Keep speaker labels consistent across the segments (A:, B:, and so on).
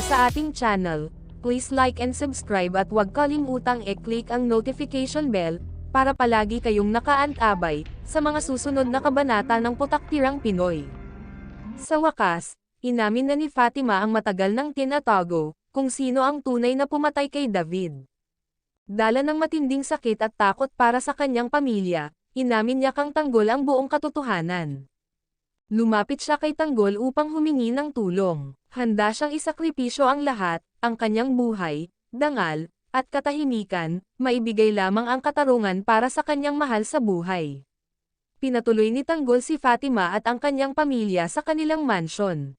A: sa ating channel, please like and subscribe at huwag kalimutang i-click ang notification bell, para palagi kayong nakaantabay, sa mga susunod na kabanata ng Putaktirang Pinoy. Sa wakas, inamin na ni Fatima ang matagal nang tinatago, kung sino ang tunay na pumatay kay David. Dala ng matinding sakit at takot para sa kanyang pamilya, inamin niya kang Tanggol ang buong katotohanan. Lumapit siya kay Tanggol upang humingi ng tulong. Handa siyang isakripisyo ang lahat, ang kanyang buhay, dangal, at katahimikan, maibigay lamang ang katarungan para sa kanyang mahal sa buhay. Pinatuloy ni Tanggol si Fatima at ang kanyang pamilya sa kanilang mansyon.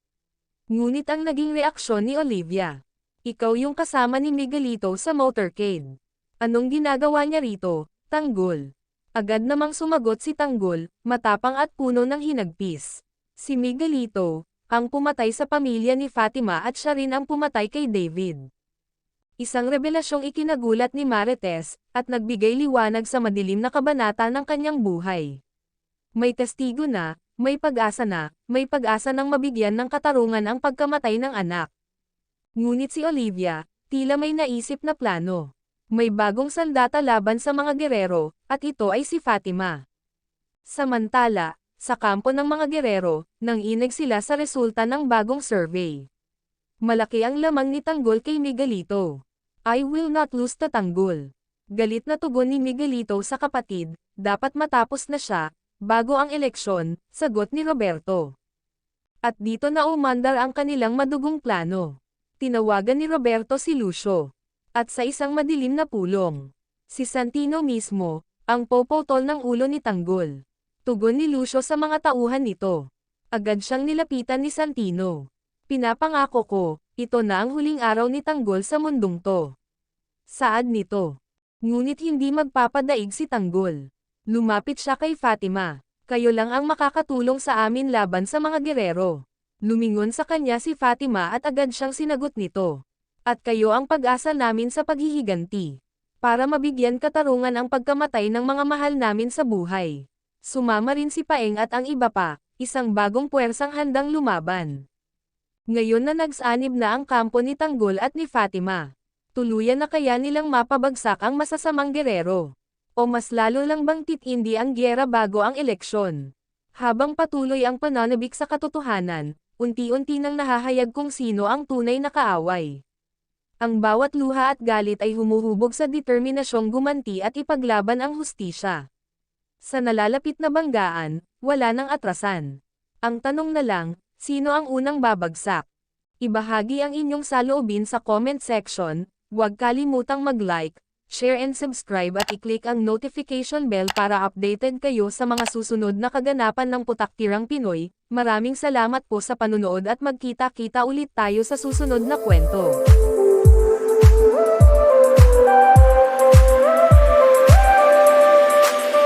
A: Ngunit ang naging reaksyon ni Olivia. Ikaw yung kasama ni Miguelito sa motorcade. Anong ginagawa niya rito, Tanggol? Agad namang sumagot si Tanggol, matapang at puno ng hinagpis. Si Miguelito, ang pumatay sa pamilya ni Fatima at siya rin ang pumatay kay David. Isang revelasyong ikinagulat ni Marites, at nagbigay liwanag sa madilim na kabanata ng kanyang buhay. May testigo na, may pag-asa na, may pag-asa ng mabigyan ng katarungan ang pagkamatay ng anak. Ngunit si Olivia, tila may naisip na plano. May bagong sandata laban sa mga gerero, at ito ay si Fatima. Samantala, sa kampo ng mga gerero, nang inag sila sa resulta ng bagong survey. Malaki ang lamang ni Tanggol kay Miguelito. I will not lose to Tanggol. Galit na tugon ni Miguelito sa kapatid, dapat matapos na siya, bago ang eleksyon, sagot ni Roberto. At dito na umandar ang kanilang madugong plano. Tinawagan ni Roberto si Lucio. At sa isang madilim na pulong, si Santino mismo, ang popotol ng ulo ni Tanggol. Tugon ni Lucio sa mga tauhan nito. Agad siyang nilapitan ni Santino. Pinapangako ko, ito na ang huling araw ni Tanggol sa mundong to. Saad nito. Ngunit hindi magpapadaig si Tanggol. Lumapit siya kay Fatima. Kayo lang ang makakatulong sa amin laban sa mga gerero. Lumingon sa kanya si Fatima at agad siyang sinagot nito. At kayo ang pag-asa namin sa paghihiganti. Para mabigyan katarungan ang pagkamatay ng mga mahal namin sa buhay. Sumama rin si Paeng at ang iba pa, isang bagong puwersang handang lumaban. Ngayon na nagsanib na ang kampo ni Tanggol at ni Fatima. Tuluyan na kaya nilang mapabagsak ang masasamang gerero. O mas lalo lang bang titindi ang gyera bago ang eleksyon. Habang patuloy ang pananabik sa katotohanan, unti-unti nang nahahayag kung sino ang tunay na kaaway. Ang bawat luha at galit ay humuhubog sa determinasyong gumanti at ipaglaban ang hustisya. Sa nalalapit na banggaan, wala nang atrasan. Ang tanong na lang, sino ang unang babagsak? Ibahagi ang inyong saloobin sa comment section, huwag kalimutang mag-like, share and subscribe at i-click ang notification bell para updated kayo sa mga susunod na kaganapan ng Putaktirang Pinoy. Maraming salamat po sa panunood at magkita-kita ulit tayo sa susunod na kwento.